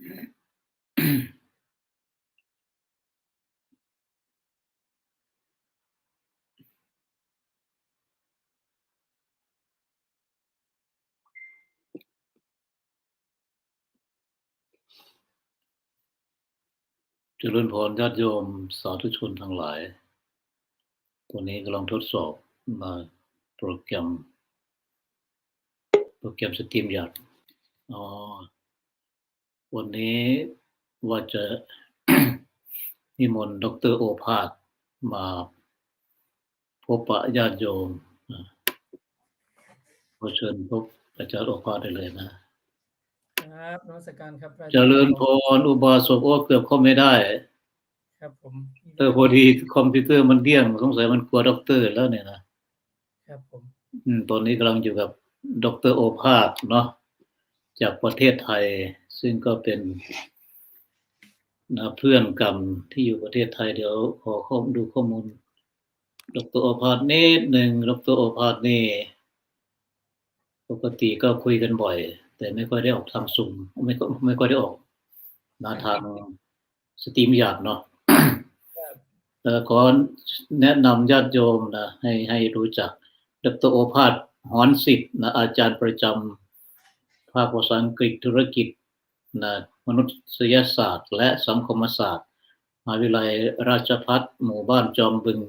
เจริญพรญาติโยมสาธุชนทั้งหลาย ตัวนี้กำลังทดสอบมาโปรแกรม โปรแกรมสตรีมยาดอ๋อ วันนี้ว่าจะนิมนต์ดรโอภาสมาพบปะญาติโยมนะขอเชิญพบอาจารย์โอภาสได้เลยนะ ครับนมัสการครับพระอาเจริญพรอุบาสกโอ้เกือบเข้าไม่ได้ ครับผมเออพอดีคอมพิวเตอร์มันเดี้ยงสงสัยมันกลัวด็อกเตอร์แล้วเนี่ยนะ ครับผม อืมตอนนี้กำลังอยู่กับดรโอภาสเนาะจากประเทศไทย ซึ่งก็เป็นนะเพื่อนกันที่อยู่ประเทศไทยเดี๋ยวขอข้อดูข้อมูลดรโอภาสนิดหนึ่งดรโอภาสนี่ปกติก็คุยกันบ่อย แต่ไม่ค่อยได้ออกทางซุมไม่ก็ไม่ค่อยได้ออกนะทางสตรีมหยาดเนาะเอ่ขอแนะนำญาติโยมนะให้ให้รู้จักดรโอภาสหอนสิทธ์นะอาจารย์ประจำภาคภาษาอังกฤษธุรกิจ นะมนุษยศาสตร์ และสังคมศาสตร์มหาวิทยาลัยราชภัฏหมู่บ้านจอมบึง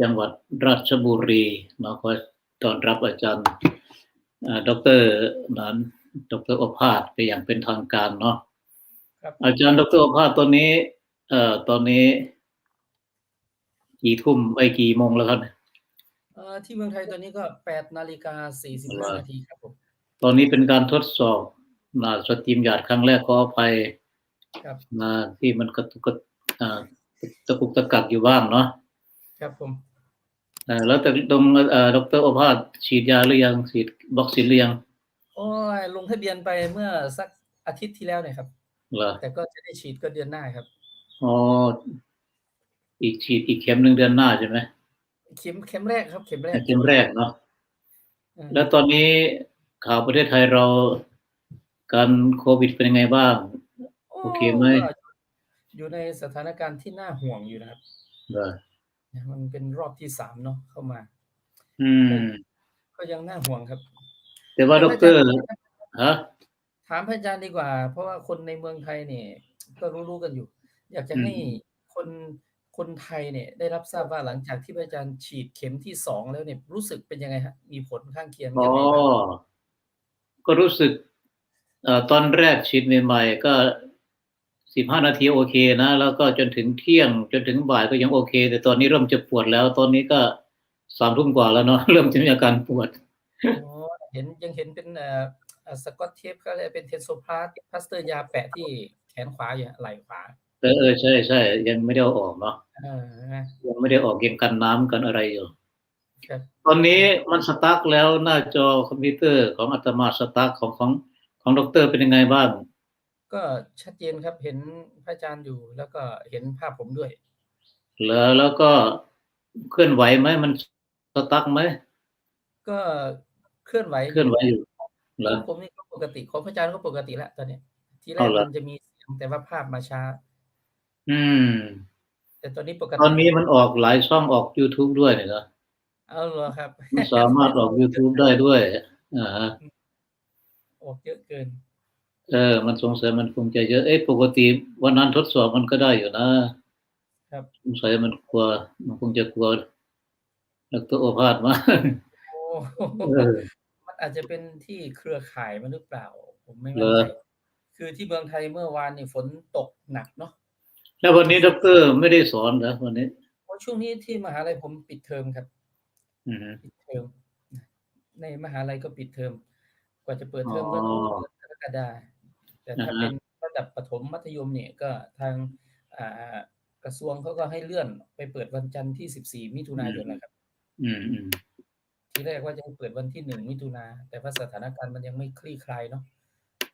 จังหวัดราชบุรีเนาะขอต้อนรับอาจารย์อ่าดรนั้นดรโอภาสไปอย่างเป็นทางการเนาะครับอาจารย์ดรโอภาสตอนนี้ เอ่อตอนนี้ กี่ทุ่มไอ้กี่โมงแล้วครับเนี่ยเอ่อที่เมืองไทยตอนนี้ก็แปดนาฬิกาสี่สิบห้านาทีครับผมตอนนี้เป็นการทดสอบ นะสตรีมหยาดครั้งแรกขออภัยครับนะที่มันกระตุกกระอ่าตะกุกตะกักอยู่บ้างเนาะครับผมเอ่อแล้วแต่ตรงเอ่อดรโอภาสฉีดยาหรือยังฉีดวัคซีนหรือยังโอ้ยลงทะเบียนไปเมื่อสักอาทิตย์ที่แล้วเนี่ยครับเหรอแต่ก็จะได้ฉีดก็เดือนหน้าครับอ๋ออีกฉีดอีกเข็มหนึ่งเดือนหน้าใช่ไหมเข็มเข็มแรกครับ เข็มแรกเข็มแรกเนาะเออแล้วตอนนี้ข่าวประเทศไทยเรา การโควิดเป็นยังไงบ้าง โอเคไหมก็อยู่ในสถานการณ์ที่น่าห่วงอยู่นะครับเหรอมันเป็นรอบที่สามเนาะเข้ามา อืม ก็ยังน่าห่วงครับ แต่ว่าดอกเตอรฮะถามพระอาจารย์ดีกว่า เพราะว่าคนในเมืองไทยเนี่ย ก็รู้ๆกันอยู่ อยากจะให้คนคนไทยเนี่ย ได้รับทราบว่าหลังจากที่พระอาจารย์ฉีดเข็มที่สองแล้วเนี่ยรู้สึกเป็นยังไงฮะ มีผลข้างเคียงอ๋ยัองไงบ้างก็รู้สึกเอ่อ ตอนแรกฉีดใหม่ๆก็สิบห้านาทีโอเคนะ แล้วก็จนถึงเที่ยง จนถึงบ่ายก็ยังโอเค แต่ตอนนี้เริ่มจะปวดแล้ว ตอนนี้ก็สามทุ่มกว่าแล้วเนาะเริ่มจะมีอาการปวดอ๋อเห็นยังเห็นเป็นเอ่อเอ่อสกอตเทปก็เลยเป็นเทนโซพลาสพลาสเตอร์ยาแปะที่แขนขวาอยู่ฮะไหล่ขวาเออเออใช่ใช่ยังไม่ได้เอาออกเนาะเออนะยังไม่ได้ออกยังกันน้ำกันอะไรอยู่ครับตอนนี้มันสตาร์ทแล้วหน้าจอคอมพิวเตอร์ของอาตมาสตาร์ทของของ ของดอกเตอรเป็นยังไงบ้าง ก็ชัดเจนครับเห็นพระอาจารย์อยู่แล้วก็เห็นภาพผมด้วย แล้วแล้วก็เคลื่อนไหวไหมมันสตั๊กไหมก็เคลื่อนไหวเคลื่อนไหวอยู่ขแล้อวงผมนี่ก็ปกติของพระอาจารย์ก็ปกติแล้วตอนเนี้ยทีแรเอากเหรอมันจะมีเสียงแต่ว่าภาพมาช้า อืม แต่ตอนนี้ปกติตอนนี้มันออกหลายช่องออก YouTube ด้วยเนี่ยนะเอาเหรอครับมันสามารถออก YouTube ได้ด้วยอ่าฮะ ออกเยอะเกิน เออ มันสงสัยมันคงจะเยอะเอ๊ะปกติวันนั้นทดสอบมันก็ได้อยู่นะครับสงสัยมันกลัว มันคงจะกลัวดรโอภาสมากโอ้เออมันอาจจะเป็นที่เครือข่ายมันหรือเปล่า ผมไม่เหรมั่นอใจคือที่เมืองไทยเมื่อวานนี่ฝนตกหนักเนาะแล้ววันนี้ดรไม่ได้สอนเหรอวันนี้เพราะช่วงนี้ที่มหาลัยผมปิดเทอมครับอืมปิดเทอมในมหาลัยก็ปิดเทอม กว่าจะเปิดเทอมก็อ๋อเดือนกรกฎาแต่ถ้าอ่าฮะเป็นระดับประถมมัธยมเนี่ยก็ทางอ่ากระทรวงเขาก็ให้เลื่อนไปเปิดวันจันทร์ที่14มิถุนายนนะครับ อืมอืมทีแรกว่าจะให้เปิดวันที่1มิถุนาแต่ว่าสถานการณ์มันยังไม่คลี่คลายเนาะ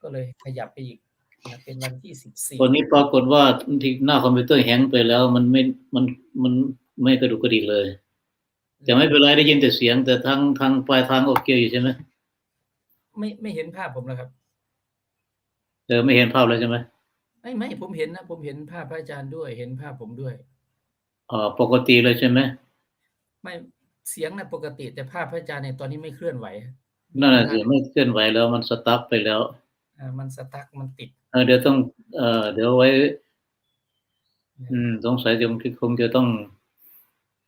ก็เลยขยับไปอีกนะเป็นวันที่14วันนี้ปรากฏว่าที่หน้าคอมพิวเตอร์แฮงก์ไปแล้ว มันไม่มันมันไม่กระดุกกระดิกเลย แต่ไม่เป็นไรได้ยินแต่เสียง แต่ทางทางปลายทางโอเคอยู่ใช่ไหม ไม่ไม่เห็นภาพผมแล้วครับ เออไม่เห็นภาพเลยใช่ไหมไม่ไม่ผมเห็นนะผมเห็นภาพพระอาจารย์ด้วย เห็นภาพผมด้วยอ๋อปกติเลยใช่ไหมไม่เสียงนะปกติแต่ภาพพระอาจารย์เนี่ยตอนนี้ไม่เคลื่อนไหวนั่นน่ะสิไม่เคลื่อนไหวแล้วมันสตั๊กไปแล้วอ่ามันสตั๊กมันติดเออเดี๋ยวต้อง เอ่อเดี๋ยวไว้ อืมสงสัยคงคงจะต้อง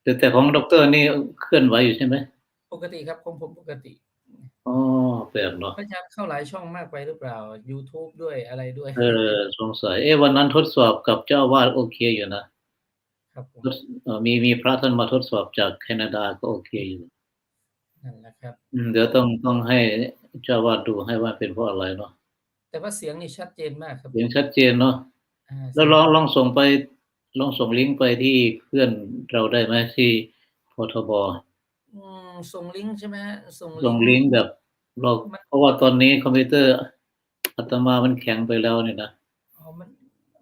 แต่แต่ของด็อกเตอร์นี่เคลื่อนไหวอยู่ใช่ไหมปกติครับของผมปกติอ๋อ แปลกเนาะพระอาจารย์เข้าหลายช่องมากไปหรือเปล่า YouTube ด้วยอะไรด้วย เออสงสัยเอ๊ะวันนั้นทดสอบกับเจ้าอาวาดโอเคอยู่นะครับผมทดเอ่อมีมีพระท่านมาทดสอบจากแคนาดาก็โอเคอยู่นั่นแหละครับอืมเดี๋ยวต้องต้องให้เจ้าอาวาดดูให้ว่าเป็นเพราะอะไรเนาะแต่ว่าเสียงนี่ชัดเจนมากครับเสียงชัดเจนเนาะอ่าแล้วลองลองส่งไปลองส่งลิงก์ไปที่เพื่อนเราได้ไหมที่พทบอืมส่งลิงก์ใช่ไหมฮะส่งส่งลิงก์แบบ เราเพราะว่าตอนนี้คอมพิวเตอร์อาตมามันแข็งไปแล้วเนี่ยนะอ๋อมัน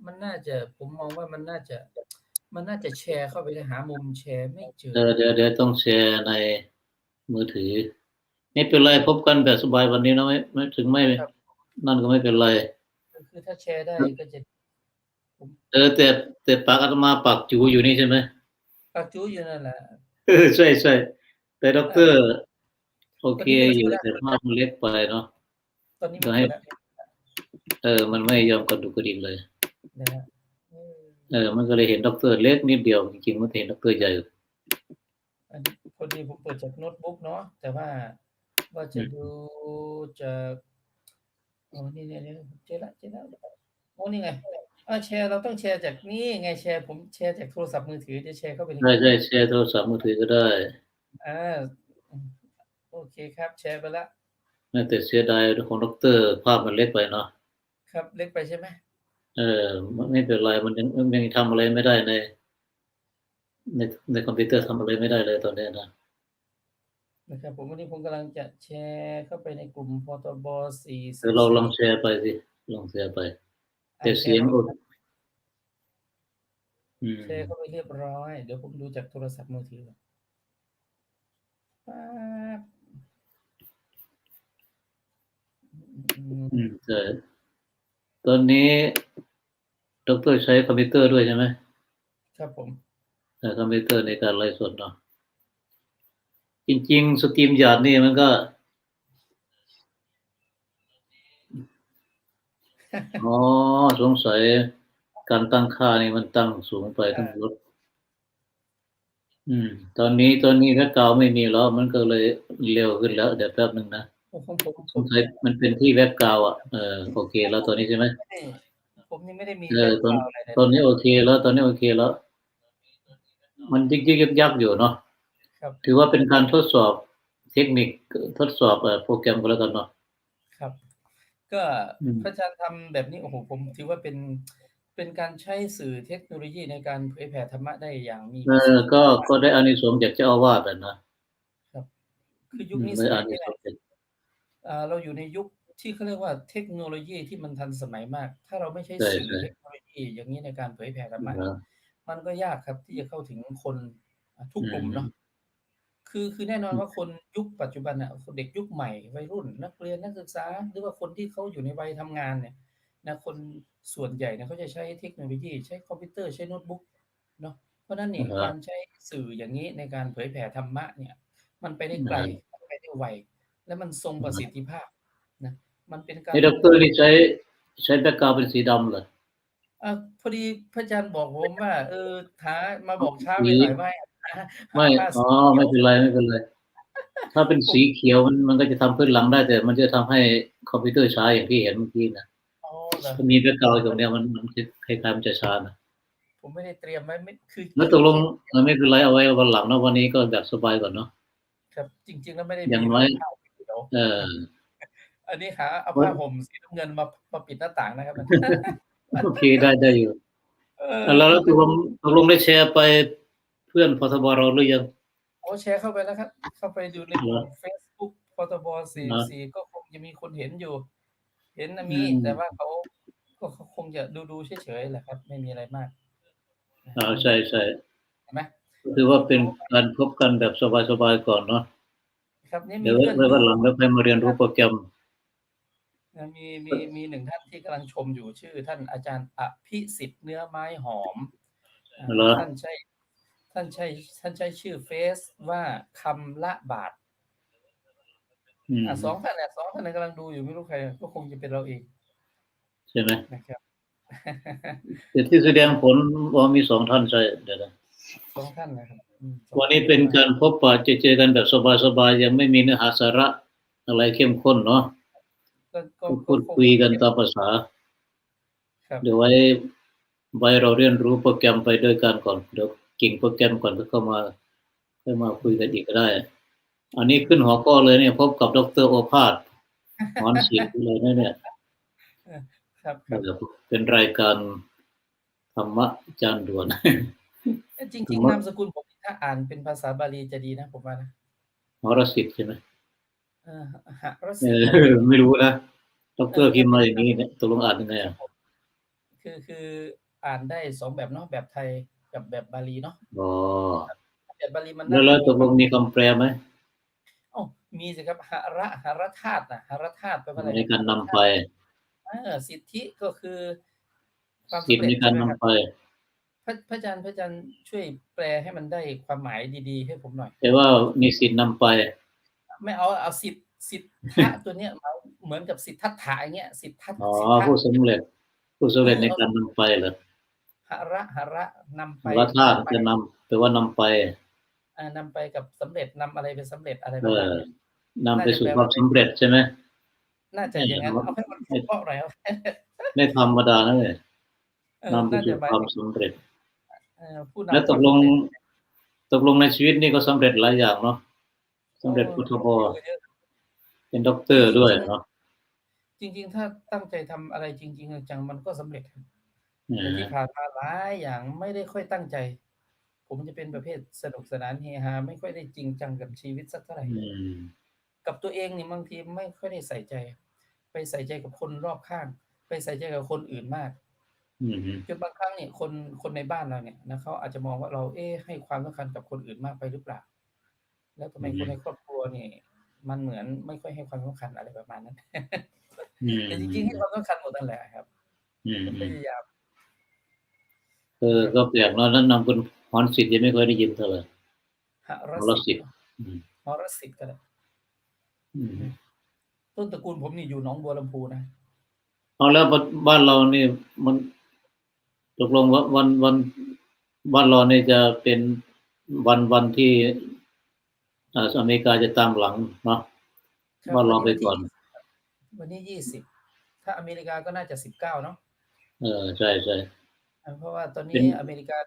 มันน่าจะผมมองว่ามันน่าจะ มันน่าจะแชร์เข้าไปในหามุมแชร์ไม่เจอเดี๋ยวเดี๋ยวเดี๋ยวต้องแชร์ในมือถือไม่เป็นไรพบกันแบบสบายวันนี้เนอะไม่ไม่ถึงไม่ครับนั่นก็ไม่เป็นไรก็คือถ้าแชร์ได้ก็จะเออแต่แต่ปากอาตมาปากจูอยู่นี่ใช่ไหมปากจูอยู่นั่นแหละเออใช่ใช่แต่ด็อกเตอร์ โอเคอยู่แต่ภาพมันเล็กไปเนาะตอนนี้ก็มันให้แล้วเออ มันไม่ยอมกระดุกกระดิกเลยนะฮะเออเออ มันก็เลยเห็นด็อกเตอร์เล็กนิดเดียวจริงๆมันเห็นด็อกเตอร์ใหญ่อันนี้พอดีผมเปิดจากโน้ตบุ๊กเนาะแต่ว่าว่าจะดูจากโอ้นี่เนี่ยเนี่ยเจอละเจอละโอ้นี่ไงอ่าแชร์เราต้องแชร์จากนี่ไงแชร์ผมแชร์จากโทรศัพท์มือถือจะแชร์เข้าไปในใช่ใช่แชร์โทรศัพท์มือถือก็ได้อ่า โอเคครับแชร์ไปละแต่เสียดายของด็อกเตอร์ภาพมันเล็กไปเนาะครับเล็กไปใช่ไหมเออไม่เป็นไรมันยังมันยังทำอะไรไม่ได้ใน ในในคอมพิวเตอร์ทำอะไรไม่ได้เลยตอนนี้นะนะครับผมวันนี้ผมกำลังจะแชร์เข้าไปในกลุ่มพตบสี่เดี๋ยวเราลองแชร์ไปสิลองแชร์ไปแต่เสียงอดอืมแชร์เข้าไปเรียบร้อย เดี๋ยวผมดูจากโทรศัพท์มือถือก่อนป๊าบอืม อืม ใช่ตอนนี้ดรใช้คอมพิวเตอร์ด้วยใช่ไหมครับผมใช้คอมพิวเตอร์ในการไลฟ์สดเนาะจริง ๆ สตรีมหยาดนี่มันก็อ๋อสงสัยการตั้งค่านี่มันตั้งสูงไปต้องลดอืม ตอนนี้ตอนนี้แบ็คกราวด์ไม่มีแล้ว มันก็เลยเร็วขึ้นแล้ว เดี๋ยวแป๊บหนึ่งนะ โอ้ผมผมสงสัยมันเป็นที่แบ็คกราวด์อะเออโอเค แล้วตอนนี้ใช่ไหมไม่ได้ผมยังไม่ได้มีเออตอนแบ็คกราวด์อะไรเลยตอนนี้โอเค แล้วตอนนี้โอเคแล้ว มันยิกยิกยักยักอยู่เนาะครับถือว่าเป็นการทดสอบเทคนิคทดสอบเอ่อโปรแกรมก็แล้วกันเนาะครับ ก็อืมพระอาจารย์ทำแบบนี้โอ้โหผมถือว่าเป็นเป็นการใช้สื่อเทคโนโลยีในการเผยแผ่ธรรมะได้อย่างมีเออก็ก็ได้อานิสงส์จากเจ้าอาวาสอะนะคือยุอืคมนี้สได้อามัยนิ เราอยู่ในยุคที่เขาเรียกว่าเทคโนโลยีที่มันทันสมัยมาก ถ้าเราไม่ใช้ใช่สื่อใช่เทคโนโลยีอย่างนี้ในการเผยแผ่ธรรมะนะมันก็ยากครับที่จะเข้าถึงคนอะทุกกลุ่มอืมเนาะคือคือแน่นอนว่าคนยุคปัจจุบันอะเด็กยุคใหม่วัยรุ่น นักเรียนนักศึกษา หรือว่าคนที่เขาอยู่ในวัยทำงานเนี่ยนะคนส่วนใหญ่เนี่ยเขาจะใช้เทคโนโลยีใช้คอมพิวเตอร์ใช้โน้ตบุ๊กเนาะเพราะฉะนั้นเนี่ยการใช้สื่ออย่างนี้ในการเผยแผ่ธรรมะเนี่ย มันไปได้ไกลมันไปได้ไว และมันทรงประสิทธิภาพนะมันเป็นการนี่ด็อกเตอร์นี่ใช้ใช้แบ็คกราวด์เป็นสีดำเหรออะพอดีพระอาจารย์บอกผมว่า เออหามาบอกช้าไปสีหน่อยว่าหาหาไม่ผ้าอ๋สีอไม่เป็นไรไม่เป็นไรถ้าเป็นสีเขียวมันมันก็จะทำพื้นหลังได้แต่ มันจะทำให้คอมพิวเตอร์ช้าอย่างที่เห็นเมื่อกี้นะอ๋อเหรอถ้ามีแบ็คกราวด์ตรงเนี้ยมันมันคล้ายๆมันจะช้านะผมไม่ได้เตรียมไว้ไม่คือแล้วตกลงเออไม่เป็นไรเอาไว้วันหลังเนอะวันนี้ก็แบบสบายก่อนเนาะครับ จริง ๆ แล้วไม่ได้อย่างมีน้อยผ้าเขียวเอออันนี้หาเอาเฮ้ยผ้าห่มสีน้ำเงินมามาปิดหน้าต่างนะครับโอเคได้ได้อยู่เออแล้วแล้วตกลงตกลงได้แชร์ไปเพื่อนพทบเราหรือยังโอ้แชร์เข้าไปแล้วครับ เข้าไปดูในกลุ่เหรมอเฟซบุ๊กพตบสี่เหรอสี่ก็คงจะมีคนเห็นอยู่ เห็นนะมีอืมแต่ว่าเขาก็เขาคงจะดูดูเฉยๆแหละครับ ไม่มีอะไรมากอ่าใช่ใช่เห็นไหมก็ถือว่าเป็นการพบกันแบบสบายๆก่อนเนาะ ครับนี่มีเดี๋ยวเพื่อนไว้วันหลังแล้วค่อยมาเรียนรู้โปรแกรมนะมีมีมีหนึ่งท่านที่กำลังชมอยู่ชื่อ ท่านอาจารย์อภิสิทธิ์เนื้อไม้หอมอ่าเหรอท่านใช้ท่านใช้ท่านใช้ชื่อเฟซว่าคำละบาทอืมอะสองท่านเนี่ยสองท่านเนี่ยกำลังดูอยู่ไม่รู้ใคร ก็คงจะเป็นเราเอง ใช่ไหมนะครับแต่ที่แสดงผลว่ามีสองท่านใช่เดี๋ยวนะสองท่านนะครับอืมสอง วันนี้เป็นการพบปะเจอเจอกันแบบสบายๆยังไม่มีเนื้อหาสาระอะไรเข้มข้นเนาะก็ก็พูดคุยกันตามภาษาครับเดี๋ยวไว้ไว้เราเรียนรู้โปรแกรมไปด้วยกันก่อนเดี๋ยวกิ่งโปรแกรมก่อนแล้วก็มาค่อยมาคุยกันอีกก็ได้ อันนี้ขึ้นหัวข้อเลยเนี่ย พบกับดรโอภาสหอนศิลป์เลยนะเนี่ยครับครับเป็นรายการธรรมะจานด่วนเอ้ยจริงผมๆว่านามสกุลผม ถ้าอ่านเป็นภาษาบาลีจะดีนะผมว่านะหรสิทธิ์ใช่ไหมเออหะรเอสิอไม่รู้นะดรพิมพ์มาอย่างนี้เนี่ยตกลงอ่านยังไงอะคือคืออ่านได้สองแบบเนาะแบบไทยกับแบบบาลีเนาะอ๋อแบบบาลีมันแล้วแล้วตกลงมีคำแปลไหมเอ้ามีสิครับหระหระธาตุนะหระธาตุแปลว่าอะไรในการนำไปเออสิทธิก็คือความสิทธิ์สำในเร็จการใช่นำไหมครับไป พระพระอาจารย์พระอาจารย์ช่วยแปลให้มันได้ความหมายดีๆ ให้ผมหน่อย แต่ว่ามีสิทธิ์นำไป ไม่เอาเอาสิทธิสิทธะตัวเนี้ยมาเหมือนกับสิทธัตถะอย่างเงี้ยสิทธัตอ๋อสิทธะผู้สำเร็จผู้สำเร็จในการนำไปเหรอหระหระนำไปว่าธาตุนำไปจะนำแปลว่านำไปอ่านำไปกับสำเร็จนำอะไรเป็นสำเร็จอะไรปเอระมาณอนี้นำไปสู่ความสำเร็จใช่ไหมน่าจะอย่างนั้นเอาให้มันเพราะอะไรวะไม่ธรรมดานะเนี่ยเออนำไปน่าสู่จะหมายความถึงสำเร็จเอ่อผู้นำ แล้วตกลงความสำเร็จตกลงในชีวิตนี่ก็สำเร็จหลายอย่างเนาะสำเร็จพุทธบเยอะเป็นด็อกเตอร์ด้วยเนาะจริง ๆ ถ้าตั้งใจทำอะไรจริง ๆ จังๆมันก็สำเร็จครับเอแต่อที่ผ่านมาหลายอย่างไม่ได้ค่อยตั้งใจ ผมจะเป็นประเภทสนุกสนานเฮฮาไม่ค่อยได้จริงจังกับชีวิตสักเท่าไหร่อืมกับตัวเองนี่บางทีไม่ค่อยได้ใส่ใจ ไปใส่ใจกับคนรอบข้าง ไปใส่ใจกับคนอื่นมากอืม จนบางครั้งเนี่ยคนคนในบ้านเราเนี่ยนะเขาอาจจะมองว่าเราเอ๊ะให้ความสำคัญกับคนอื่นมากไปหรือเปล่า แล้วทำไมคนในครอบครัวนี่มันเหมือนไม่ค่อยให้ความสำคัญอะไรประมาณนั้นอืมแต่จริงๆให้ความสำคัญหมดนั่นแหละครับอืมพยายามเออก็แปลกเนาะนั้นนำคุณหอนสิทธิ์ยังไม่เคยได้ยินเท่าไหร่หรหรสิสิททธิ์ธิ์อืมหรสิทธิ์ก็ได้อืมต้นตระกูลผมนี่อยู่หนองบัวลำพูนะเอาแล้วบ้านเรานี่มัน ตกลงว่าวันวันบ้านเรานี่จะเป็นวันวันที่อ่าอเมริกาจะตามหลังเนาะครับบ้านเราไปก่อน วันนี้ยี่สิบถ้าอเมริกาก็น่าจะสิบเก้าเนาะเออใช่ใช่อ่าเพราะว่าตอนเป็นี้นอเมริกา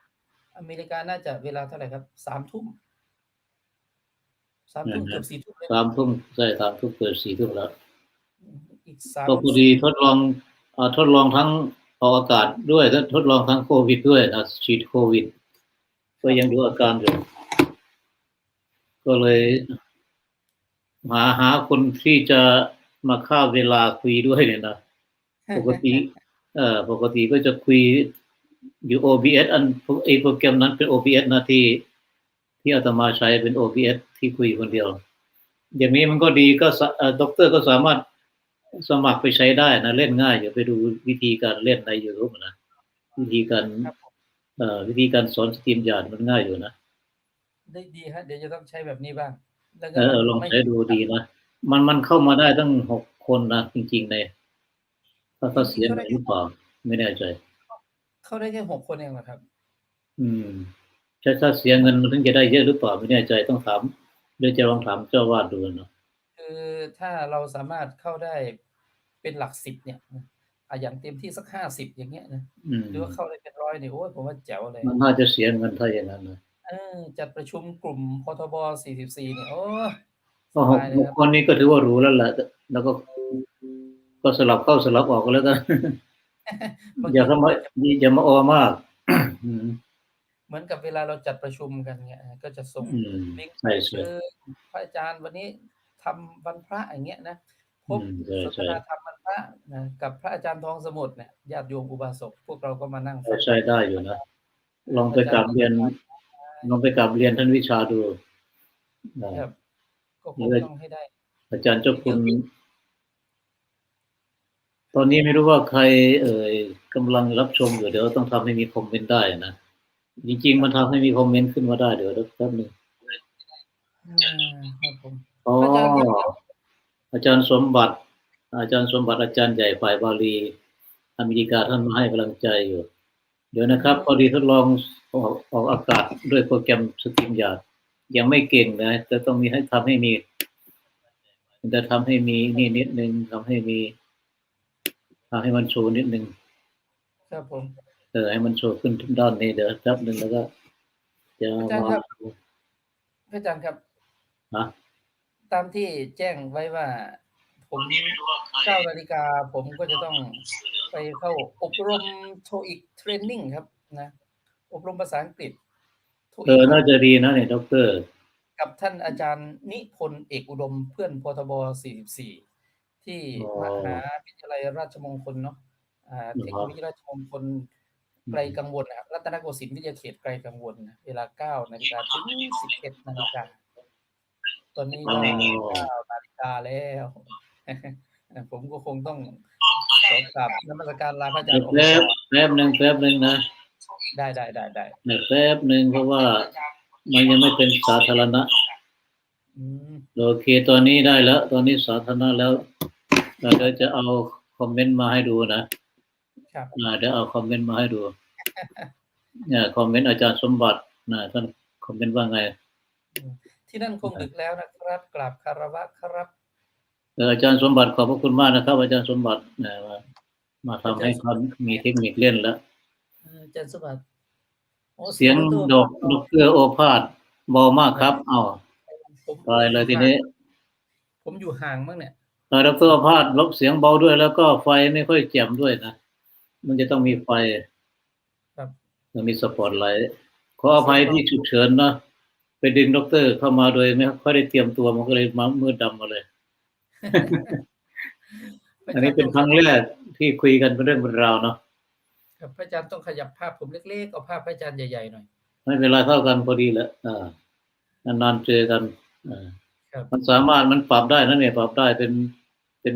อเมริกาน่าจะเวลาเท่าไหร่ครับสามทุ่มสามทุ่มเกือบสี่ทุ่มเลยสามทุ่มใช่สามทุ่มเกิดสี่ทุ่มแล้วอีกสามก็พอดีทดลองอ่าทดลองทั้ง ออกอากาศด้วยและทดลองทั้งโควิดด้วยนะฉีดโควิด ก็ยังดูอาการอยู่ก็เลยหาหาคนที่จะมาฆ่าเวลาคุยด้วยเนี่ยนะปกติ เอ่อปกติก็จะคุยอยู่ OBS อันไอโปรแกรมนั้นเป็น OBS นะที่ที่อาตมาใช้เป็น OBS ที่คุยคนเดียว อย่างนี้มันก็ดีก็สะเอ่อด็อกเตอร์ก็สามารถ สมัครไปใช้ได้นะ เล่นง่ายอย่าไปดูวิธีการเล่นในยูทูบนะวิธีการครับผมเอ่อวิธีการสอนสตรีมยาร์ดมันง่ายอยู่นะได้ดีฮะเดี๋ยวจะต้องใช้แบบนี้บ้างแล้วก็เออเออลองใช้ดูดีนะมันมันเข้ามาได้ตั้งหกคนนะจริงๆในถ้าเขาเสียเงินหรือเปล่าไม่แน่ใจ เข้าได้แค่หกคนเองเหรอครับ อืมถ้าถ้าเสียเงินมันถึงจะได้เยอะหรือเปล่าไม่แน่ใจต้องถามเดี๋ยวจะลองถามเจ้าวาดดูเนาะ คือถ้าเราสามารถเข้าได้เป็นหลักสิบเนี่ยนะอะอย่างเต็มที่สักห้าสิบอย่างเงี้ยนะอืมหรือว่าเข้าได้เป็นร้อยเนี่ยโอ้ยผมว่าแจ๋วเลยมันน่าจะเสียเงินถ้าอย่างนั้นนะเออจัดประชุมกลุ่มพทบ44เนี่ยโอ้ยก็หกสบายเลยหกครับคนนี้ก็ถือว่าหรู้แล้วแหละแล้วก็ก็สลับเข้าสลับออกก็แล้วกันบางอย่าทีเข้ามาอย่ามาออมากอืมเหมือนกับเวลาเราจัดประชุมกันเนี่ยก็จะส่งอืมลิงก์ใช่ใช่เชิญพระอาจารย์วันนี้ ทำวันพระอย่างเงี้ยนะพบอืมใช่สนใช่ทนาธรรมวันพระนะกับพระอาจารย์ทองสมุทรเนี่ยญาติโยมอุบาสกพวกเราก็มานั่งใช่ใช่ได้อยู่นะลองไปกลับเรียนลองไปกลับเรียนท่านวิชาดูนะครับก็คนี่งก็ต้องให้ได้ อาจารย์เจ้าคุณ ตอนนี้ไม่รู้ว่าใคร เอ่ยกำลังรับชมอยู่เดี๋ยวต้องทำให้มีคอมเมนต์ได้นะจริงๆมันทำให้มีคอมเมนต์ขึ้นมาได้เดี๋ยวแป๊บหนึงอ่าครับผม อ๋ออาจารย์ครับอาจารย์สมบัติ อาจารย์สมบัติอาจารย์ใหญ่ฝ่ายบาลี อเมริกาท่านมาให้กำลังใจอยู่ เดี๋ยวนะครับ พอดีทดลองออกออกอากาศด้วยโปรแกรมสตรีมยาร์ดยังไม่เก่งนะจะต้องมีให้ทำให้มีจะทำให้มีนี่นิดนึงทำให้มีทำให้มันโชว์นิดนึงครับผมเออให้มันโชว์ขึ้นทุกด้านนี้เดี๋ยวแป๊บนึงแล้วก็จะอาจารย์มาครับพระอาจารย์ครับฮะ ตามที่แจ้งไว้ว่า ผมเก้านาฬิกาผมก็จะต้องไปเข้าอบรมโทอีกเทรนนิ่งครับนะ อบรมภาษาอังกฤษ TOEIC เออน่าจะดีนะเนี่ยด็อกเตอร์กับท่านอาจารย์นิพนธ์เอกอุดมเพื่อนพทบ44 ที่มหาวิทยาลัยราชมงคลเนาะอ่าเทคโนโลยีราชมงคลไกลกังวลนะครับรัตนโกสินทร์วิทยาเขตไกลกังวลนะเวลา9นาฬิกาถึง11นาฬิกา ตอนนี้ก็9นาฬิกาแล้ว ผมก็คงต้องขอกราบนมัสการลาพระอาจารเดี๋ยวย์องค์แป๊บก่อนแป๊บหนึ่งแป๊บหนึ่งนะ ได้ได้ได้ได้เดี๋ยวแป๊บหนึ่งเพราะว่ามันยังไม่เป็นสาธารณะอืมโอเคตอนนี้ได้แล้ว ตอนนี้สาธารณะแล้วเราเดี๋ยวจะเอาคอมเมนต์มาให้ดูนะครับอ่าเดี๋ยวเอาคอมเมนต์มาให้ดูเนี่ยคอมเมนต์อาจารย์สมบัตินะท่านคอมเมนต์ว่าไง ที่นั่นคงดึกแล้วนะครับกราบคารวะครับเอออาจารย์สมบัติขอบพระคุณมากนะครับ อาจารย์สมบัตินะมามาทำให้เขามีเทคนิคเล่นแล้วอาจารย์สมบัติโอ้เสียงตัวดอกดอกเกอร์โอภาสเบามากครับเอาผมไปเลยทีนี้ ผมอยู่ห่างมั้งเนี่ยเออดอกเตอร์โอภาสลบเสียงเบาด้วย แล้วก็ไฟไม่ค่อยแจ่มด้วยนะมันจะต้องมีไฟครับมันมีสปอตไลท์ขออภัยที่ฉุกเฉินนะ ไปดึงด็อกเตอร์เข้ามาโดยไม่ค่อยได้เตรียมตัวมันก็เลยมามืดดำมาเลย อันนี้เป็นครั้งแรกที่คุยกันเป็นเรื่องเป็นราวเนาะครับพระอาจารย์ต้องขยับภาพผมเล็กๆเอาภาพพระอาจารย์ใหญ่ๆหน่อยไม่เป็นไรเท่ากันพอดีแหละอ่านานๆเจอกันอ่าครับมันสามารถมันปรับได้นะเนี่ยปรับได้เป็นเป็น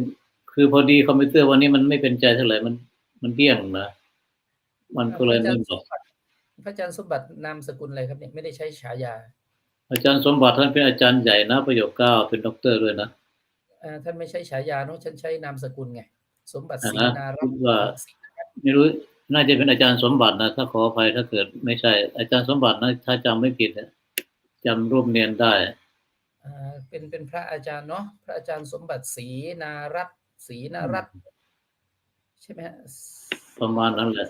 คือพอดีคอมพิวเตอร์วันนี้มันไม่เป็นใจเท่าไหร่มัน มันเบี้ยงนะมันก็เลยพระอาจารไม่ย์บสอกมบัติพระอาจารย์สมบัตินามสกุลอะไรครับเนี่ยไม่ได้ใช้ฉายา อาจารย์สมบัติท่านเป็นอาจารย์ใหญ่นะ ประโยคเก้าเป็นด็อกเตอร์ด้วยนะเอ่อท่านไม่ใช้ฉายาเนาะฉันใช้นามสกุลไง สมบัติศรีอ่าฮะนารัคิตดน์ว่าไม่รู้น่าจะเป็นอาจารย์สมบัตินะถ้าขออภัยถ้าเกิดไม่ใช่ อาจารย์สมบัตินะถ้าจำไม่ผิดนะจำรูปเนียนได้อ่าเป็นเป็นพระอาจารย์เนาะพระอาจารย์สมบัติศรีนารัตน์ศรีนารัตน์ใช่ไหมฮะประมาณนั้นแหละ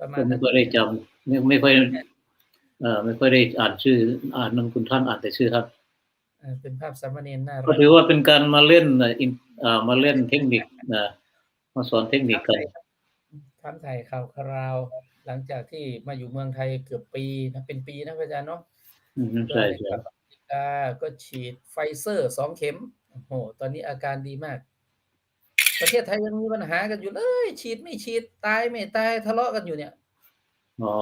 ประมาผณมนั้ไม่นค่อยได้จำไม่ไม่ค่อย เอ่อไม่ค่อยได้อ่านชื่อ อ่านนามคุณท่านอ่านแต่ชื่อท่านเอ่อเป็นภาพสามเณรน่าก็รักถือว่าเป็นการมาเล่นเอ่ออินอ่ามาเล่นเทคนิคนะมาสอนเทคนิคกันถามไทยข่าวคราว หลังจากที่มาอยู่เมืองไทยเกือบปีนะเป็นปีนะพระอาจารย์เนาะอืมใช่ใช่ก็ได้กลับอเมริกาก็ฉีดไฟเซอร์สองเข็มโอ้โหตอนนี้อาการดีมาก ประเทศไทยยังมีปัญหากันอยู่เลยฉีดไม่ฉีดตายไม่ตายทะเลาะกันอยู่เนี่ยอ๋อ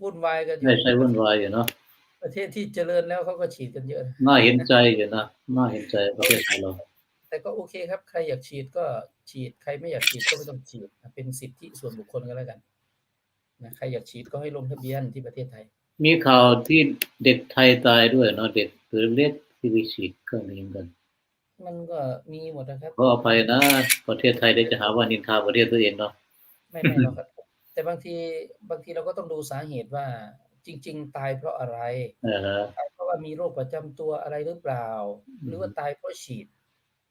วุ่นวายกันอยู่ใช่ใช่วุ่นวายอยู่เนาะประเทศที่เจริญแล้วเขาก็ฉีดกันเยอะนะน่าเห็นใจอยู่นะน่าเห็นใจประเทศไทยเราแต่ก็โอเคครับ ใครอยากฉีดก็ฉีดใครไม่อยากฉีดก็ไม่ต้องฉีดนะเป็นสิทธิส่วนบุคคลก็แล้วกันนะใครอยากฉีดก็ให้ลงทะเบียนที่ประเทศไทย มีข่าวที่เด็กไทยตายด้วยเนาะเด็กตัวเล็กที่ไปฉีดก็มีเหมือนกัน มันก็มีหมดนะครับขออภัยนะประเทศไทยได้จะหาว่านินทาประเทศตัวเองเนาะไม่ไม่หรอกครับ แต่บางทีบางทีเราก็ต้องดูสาเหตุว่า จริง ๆ ตายเพราะอะไรเออฮะตายเพราะว่ามีโรคประจำตัวอะไรหรือเปล่าอืมหรือว่าตายเพราะฉีด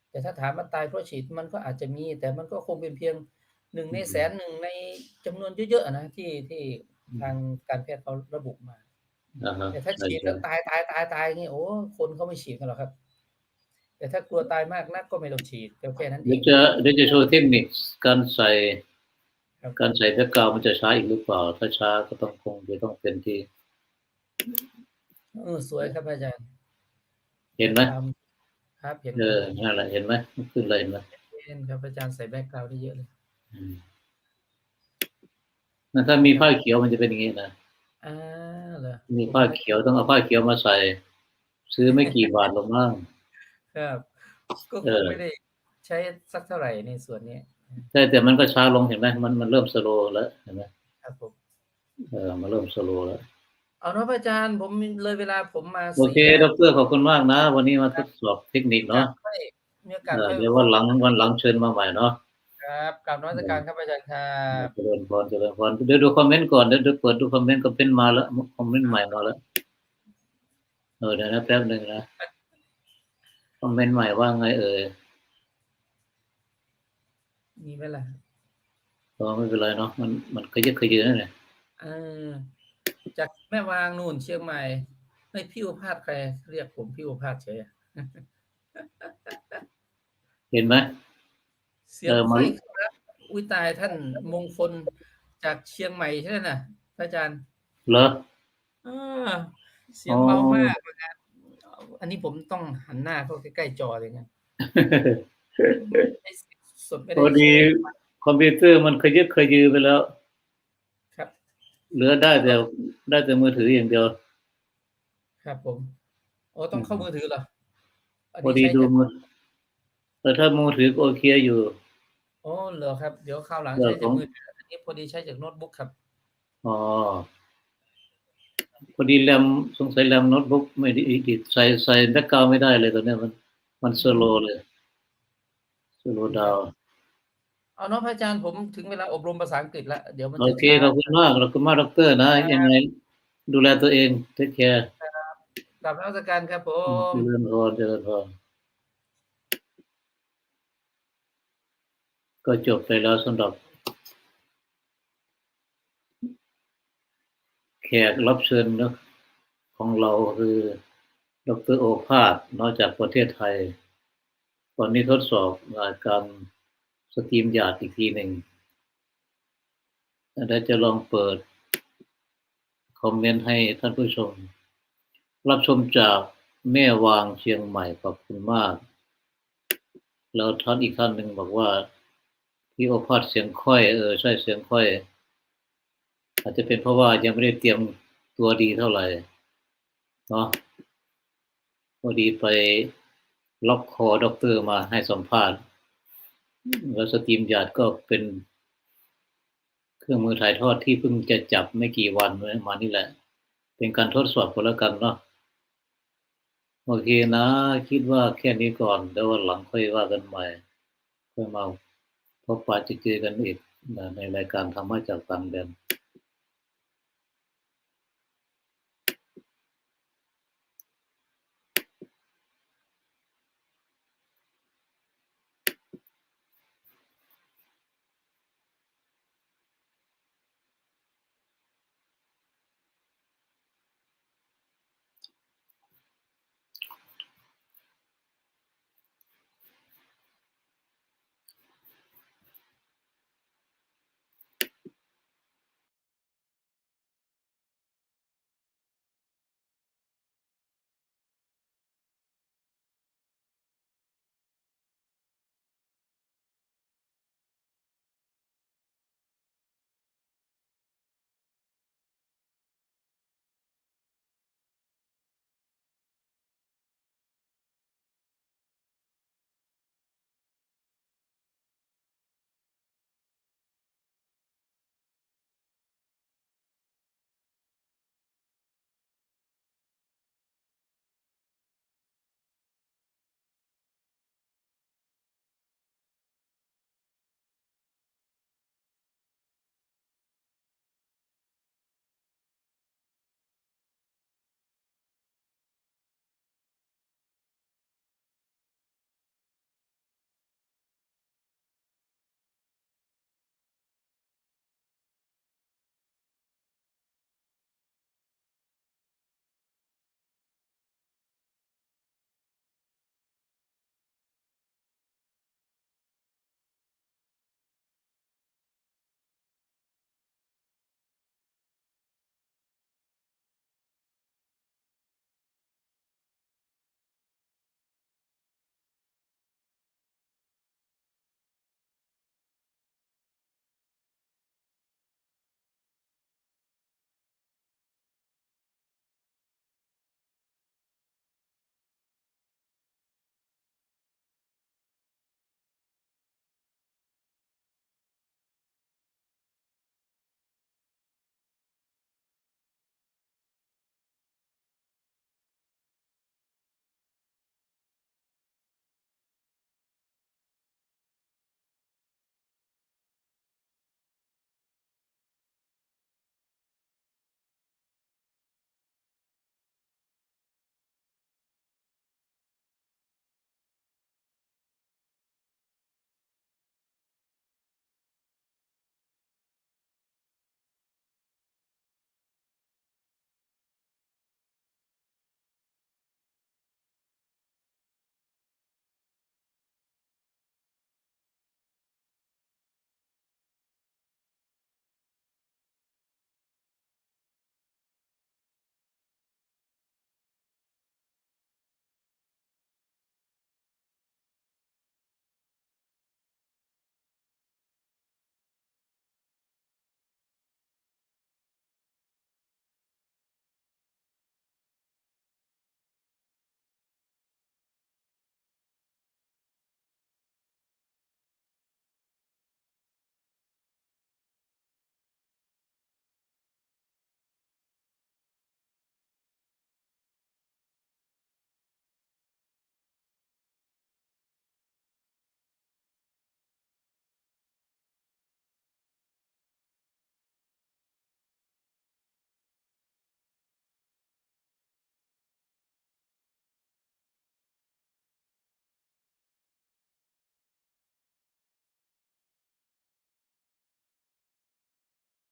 แต่ถ้าถามว่าตายเพราะฉีดมันก็อาจจะมี แต่มันก็คงเป็นเพียงหนึ่งในแสนหนึ่งในจำนวนเยอะๆนะที่ที่ทางการแพทย์เขาระบุมาอ่าฮะแต่ถ้าใช่ฉีดใช่แล้วตายตายตายตายอย่างงี้โอ้คนเขาไม่ฉีดกันหรอกครับ แต่ถ้ากลัวตายมากนักก็ไม่ต้องฉีดก็แค่นั้นเอเดี๋ยวงจะเดี๋ยวจะโชว์เทคนิคการใส่ครับ การใส่แบ็กกราวด์มันจะช้าอีกหรือเปล่า ถ้าช้าก็ต้องคงจะต้องเป็นที่เออสวยครับอาจารย์ เห็นไหมตามครับเห็นเออนั่นแหละเห็นไหมมันขึ้นเลยเห็นไหมเห็นครับอาจารย์ใส่แบ็กกราวด์ได้เยอะเลยอืมนั่นถ้ามีผ้าเขียวมันจะเป็นอย่างนี้นะอ่าเหรอมีผ้าเขียวต้องเอาผ้าเขียวมาใส่ ซื้อไม่กี่บาทหรอกมั้งครับ ก็คเองอไม่ได้ใช้ช้สักเท่าไหร่ในส่วนนี้ ใช่แต่มันก็ช้าลงเห็นไหมมันมันเริ่มสโลแล้วเห็นไหมครับผมเออมันเริ่มสโลแล้ว เอาเนาะพระอาจารย์ผมเลยเวลาผมมาโอเคดอกเตอรขอบคุณมากนะ วันนี้มาทดสอบเทคนิคเนาะค่อยมีโอกาสเออค่อยเดี๋ยววันหลังวันหลังเชิญมาใหม่เนาะครับกราบนมัสการครับอาจารย์ครับเจริญพรเจริญพรเดี๋ยวดูคอมเมนต์ก่อนเดี๋ยวดูเปิดดูคอมเมนต์คอมเมนต์มาแล้วคอมเมนต์ใหม่มาแล้วเออเดี๋ยวนะแป๊บหนึ่งนะคอมเมนต์ใหม่ว่าไงเอ่ย มีไหมล่ะก็ไม่เป็นไรเนาะมันมันขยึกขยือนั่นแหละเออจากแม่วางนู่นเชียงใหม่ไม่พี่อุพาสใครเรียกผมพี่อุพาสเฉยอะเห็นไหมเสียงเออมันไม่ครับอุ้ยตายท่านมงคลจากเชียงใหม่ใช่ไหมน่ะพระอาจารย์เหรอเออเสียงเบามากเหมือนกันอันนี้ผมต้องหันหน้าเข้าใกล้ๆจอเลย ไงไม่สดไม่พอได้ดีคอมพิวเตอร์มันขยึกขยือไปแล้ว ครับ เหลือได้แต่ได้แต่มือถืออย่างเดียว ครับผมโอ้ต้องเข้ามือถือเหรออันพอนี้ดีใช้ดูจากมือแต่ถ้ามือถือก็โอเคอยู่โอ้เหรอครับ เดี๋ยวคราวหลังเดี๋ยวใช้จากผมมือถืออันนี้พอดีใช้จากโน้ตบุ๊กครับอ๋อพอดีแรมสงสัยแรมโน้ตบุ๊กไม่ดีดีใส่ใส่แบ็กกราวไม่ได้เลยตอนเนี้ยมัน มันสโลเลยสโลดาว เอาเนาะพระอาจารย์ผมถึงเวลาอบรมภาษาอังกฤษแล้วเดี๋ยวมันโอจะเคช้าขอบคุณมากขอบคุณมากดอกเตอร์นะยังไงดูแลตัวเองเทคแคร์กลับนมัสการครับผมเจริญพรเจริญพรก็จบไปแล้วสำหรับแขกรับเชิญเนอะของเราคือดรโอภาสนอกจากประเทศไทย ตอนนี้ทดสอบการ สตรีมหยาดอีกทีหนึ่งแล้วจะลองเปิด คอมเมนต์ให้ท่านผู้ชม รับชมจากแม่วางเชียงใหม่ขอบคุณมาก แล้วท่านอีกท่านหนึ่งบอกว่าพี่โอภาสเสียงค่อยเออใช่เสียงค่อย อาจจะเป็นเพราะว่ายังไม่ได้เตรียมตัวดีเท่าไหร่เนาะพอดีไปล็อกคอด็อกเตอร์มาให้สัมภาษณ์ แล้วสตรีมยาดก็เป็นเครื่องมือถ่ายทอดที่เพิ่งจะจับไม่กี่วันมานี่แหละ เป็นการทดสอบก็แล้วกันเนาะโอเคนะ คิดว่าแค่นี้ก่อนแล้ววันหลังค่อยว่ากันใหม่ ค่อยมาพบปะจะเจอกันอีกในรายการธรรมะจากต่างแดน